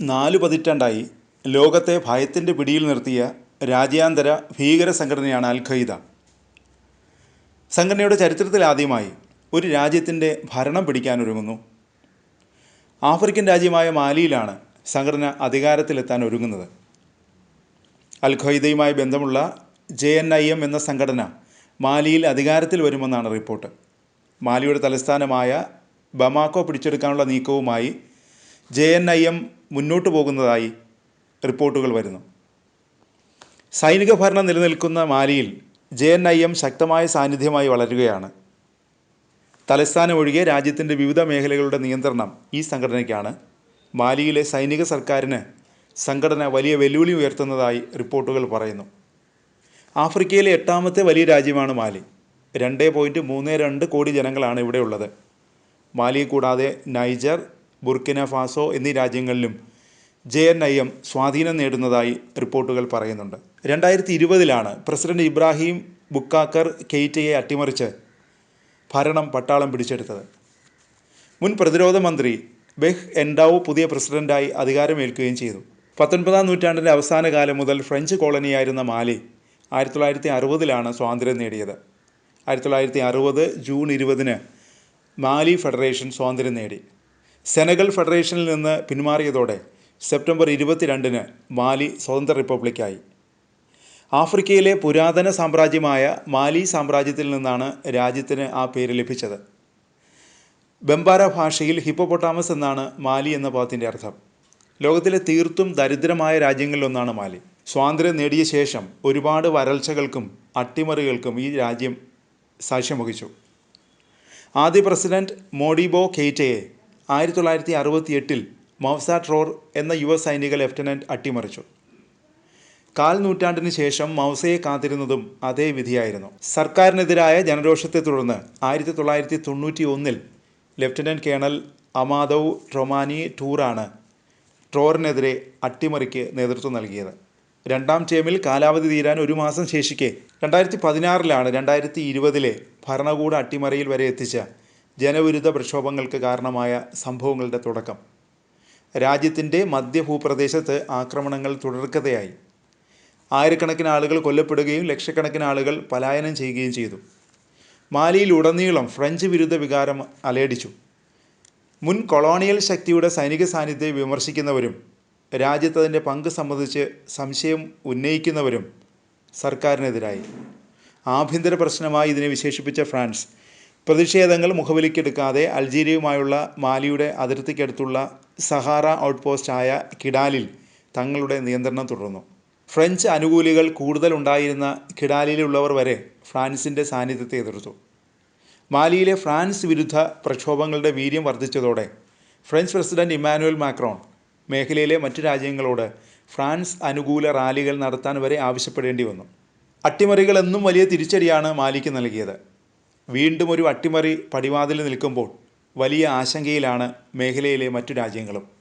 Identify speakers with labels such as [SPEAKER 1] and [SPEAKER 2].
[SPEAKER 1] നാലു പതിറ്റാണ്ടായി ലോകത്തെ ഭയത്തിന്റെ പിടിയിൽ നിർത്തിയ രാജ്യാന്തര ഭീകര സംഘടനയാണ് അൽ ഖയ്ദ സംഘടനയുടെ ചരിത്രത്തിൽ ആദ്യമായി ഒരു രാജ്യത്തിന്റെ ഭരണം പിടിക്കാനൊരുങ്ങുന്നു ആഫ്രിക്കൻ രാജ്യമായ മാലിയിലാണ് സംഘടന അധികാരത്തിലെത്താൻ ഒരുങ്ങുന്നത്. അൽ ഖയ്ദയുമായി ബന്ധമുള്ള ജെ എൻ ഐ എം എന്ന സംഘടന മാലിയിൽ അധികാരത്തിൽ വരുമെന്നാണ് റിപ്പോർട്ട്. മാലിയുടെ തലസ്ഥാനമായ ബമാക്കോ പിടിച്ചെടുക്കാനുള്ള നീക്കവുമായി ജെ എൻ ഐ എം മുന്നോട്ട് പോകുന്നതായി റിപ്പോർട്ടുകൾ വരുന്നു. സൈനിക ഭരണം നിലനിൽക്കുന്ന മാലിയിൽ ജെ എൻ ഐ എം ശക്തമായ സാന്നിധ്യമായി വളരുകയാണ്. തലസ്ഥാനം ഒഴികെ രാജ്യത്തിന്റെ വിവിധ മേഖലകളുടെ നിയന്ത്രണം ഈ സംഘടനയ്ക്കാണ്. മാലിയിലെ സൈനിക സർക്കാരിന് സംഘടന വലിയ വെല്ലുവിളി ഉയർത്തുന്നതായി റിപ്പോർട്ടുകൾ പറയുന്നു. ആഫ്രിക്കയിലെ എട്ടാമത്തെ വലിയ രാജ്യമാണ് മാലി. രണ്ട് പോയിന്റ് മൂന്ന് രണ്ട് കോടി ജനങ്ങളാണ് ഇവിടെയുള്ളത്. മാലിയെ കൂടാതെ നൈജർ ബുർക്കിന ഫാസോ എന്നീ രാജ്യങ്ങളിലും ജെ എൻ ഐ എം സ്വാധീനം നേടുന്നതായി റിപ്പോർട്ടുകൾ പറയുന്നുണ്ട്. രണ്ടായിരത്തി ഇരുപതിലാണ് പ്രസിഡന്റ് ഇബ്രാഹിം ബുക്കാക്കർ കെയ്റ്റയെ അട്ടിമറിച്ച് ഭരണം പട്ടാളം പിടിച്ചെടുത്തത്. മുൻ പ്രതിരോധ മന്ത്രി ബെഹ് എൻഡാവു പുതിയ പ്രസിഡന്റായി അധികാരമേൽക്കുകയും ചെയ്തു. പത്തൊൻപതാം നൂറ്റാണ്ടിന്റെ അവസാന കാലം മുതൽ ഫ്രഞ്ച് കോളനിയായിരുന്ന മാലി ആയിരത്തി തൊള്ളായിരത്തി അറുപതിലാണ് സ്വാതന്ത്ര്യം നേടിയത്. ആയിരത്തി തൊള്ളായിരത്തി അറുപത് ജൂൺ ഇരുപതിന് മാലി ഫെഡറേഷൻ സ്വാതന്ത്ര്യം നേടി. സെനഗൽ ഫെഡറേഷനിൽ നിന്ന് പിന്മാറിയതോടെ സെപ്റ്റംബർ ഇരുപത്തിരണ്ടിന് മാലി സ്വതന്ത്ര റിപ്പബ്ലിക്കായി. ആഫ്രിക്കയിലെ പുരാതന സാമ്രാജ്യമായ മാലി സാമ്രാജ്യത്തിൽ നിന്നാണ് രാജ്യത്തിന് ആ പേര് ലഭിച്ചത്. ബംബാര ഭാഷയിൽ ഹിപ്പോപൊട്ടാമസ് എന്നാണ് മാലി എന്ന പദത്തിന്റെ അർത്ഥം. ലോകത്തിലെ തീർത്തും ദരിദ്രമായ രാജ്യങ്ങളിലൊന്നാണ് മാലി. സ്വാതന്ത്ര്യം നേടിയ ശേഷം ഒരുപാട് വരൾച്ചകൾക്കും അട്ടിമറികൾക്കും ഈ രാജ്യം സാക്ഷ്യം വഹിച്ചു. ആദ്യ പ്രസിഡന്റ് മോഡിബോ കെയ്റ്റയെ ആയിരത്തി തൊള്ളായിരത്തി അറുപത്തി എട്ടിൽ മൗസ ട്രോർ എന്ന യുവ സൈനിക ലെഫ്റ്റനന്റ് അട്ടിമറിച്ചു. കാൽ നൂറ്റാണ്ടിന് ശേഷം മൗസയെ കാത്തിരുന്നതും അതേ വിധിയായിരുന്നു. സർക്കാരിനെതിരായ ജനരോഷത്തെ തുടർന്ന് ആയിരത്തി തൊള്ളായിരത്തി തൊണ്ണൂറ്റി ഒന്നിൽ ലെഫ്റ്റനന്റ് കേണൽ അമാദവ് ട്രൊമാനി ടൂറാണ് ട്രോറിനെതിരെ അട്ടിമറിക്ക് നേതൃത്വം നൽകിയത്. രണ്ടാം ടേമിൽ കാലാവധി തീരാൻ ഒരു മാസം ശേഷിക്കെ രണ്ടായിരത്തി പതിനാറിലാണ് രണ്ടായിരത്തി ഇരുപതിലെ ഭരണകൂട അട്ടിമറിയിൽ വരെ എത്തിച്ച ജനവിരുദ്ധ പ്രക്ഷോഭങ്ങൾക്ക് കാരണമായ സംഭവങ്ങളുടെ തുടക്കം. രാജ്യത്തിന്റെ മധ്യഭൂപ്രദേശത്ത് ആക്രമണങ്ങൾ തുടർക്കഥയായി. ആയിരക്കണക്കിന് ആളുകൾ കൊല്ലപ്പെടുകയും ലക്ഷക്കണക്കിന് ആളുകൾ പലായനം ചെയ്യുകയും ചെയ്തു. മാലിയിൽ മാലിയിലുടനീളം ഫ്രഞ്ച് വിരുദ്ധ വികാരം അലയടിച്ചു. മുൻ കൊളോണിയൽ ശക്തിയുടെ സൈനിക സാന്നിധ്യം വിമർശിക്കുന്നവരും രാജ്യത്തതിന്റെ പങ്ക് സംബന്ധിച്ച് സംശയം ഉന്നയിക്കുന്നവരും സർക്കാരിനെതിരായി. ആഭ്യന്തര പ്രശ്നമായി ഇതിനെ വിശേഷിപ്പിച്ച ഫ്രാൻസ് പ്രതിഷേധങ്ങൾ മുഖവിലിക്കെടുക്കാതെ അൾജീരിയയുമായുള്ള മാലിയുടെ അതിർത്തിക്കടുത്തുള്ള സഹാറ ഔട്ട്പോസ്റ്റായ കിഡാലിൽ തങ്ങളുടെ നിയന്ത്രണം തുടർന്നു. ഫ്രഞ്ച് അനുകൂലികൾ കൂടുതൽ ഉണ്ടായിരുന്ന കിഡാലിലുള്ളവർ വരെ ഫ്രാൻസിന്റെ സാന്നിധ്യത്തെ എതിർത്തു. മാലിയിലെ ഫ്രാൻസ് വിരുദ്ധ പ്രക്ഷോഭങ്ങളുടെ വീര്യം വർദ്ധിച്ചതോടെ ഫ്രഞ്ച് പ്രസിഡന്റ് ഇമ്മാനുവൽ മാക്രോൺ മേഖലയിലെ മറ്റു രാജ്യങ്ങളോട് ഫ്രാൻസ് അനുകൂല റാലികൾ നടത്താൻ വരെ ആവശ്യപ്പെടേണ്ടി വന്നു. അട്ടിമറികൾ എന്നും വലിയ തിരിച്ചടിയാണ് മാലിക്ക് നൽകിയത്. വീണ്ടും ഒരു അട്ടിമറി പടിവാതിൽ നിൽക്കുമ്പോൾ വലിയ ആശങ്കയിലാണ് മേഖലയിലെ മറ്റു രാജ്യങ്ങളും.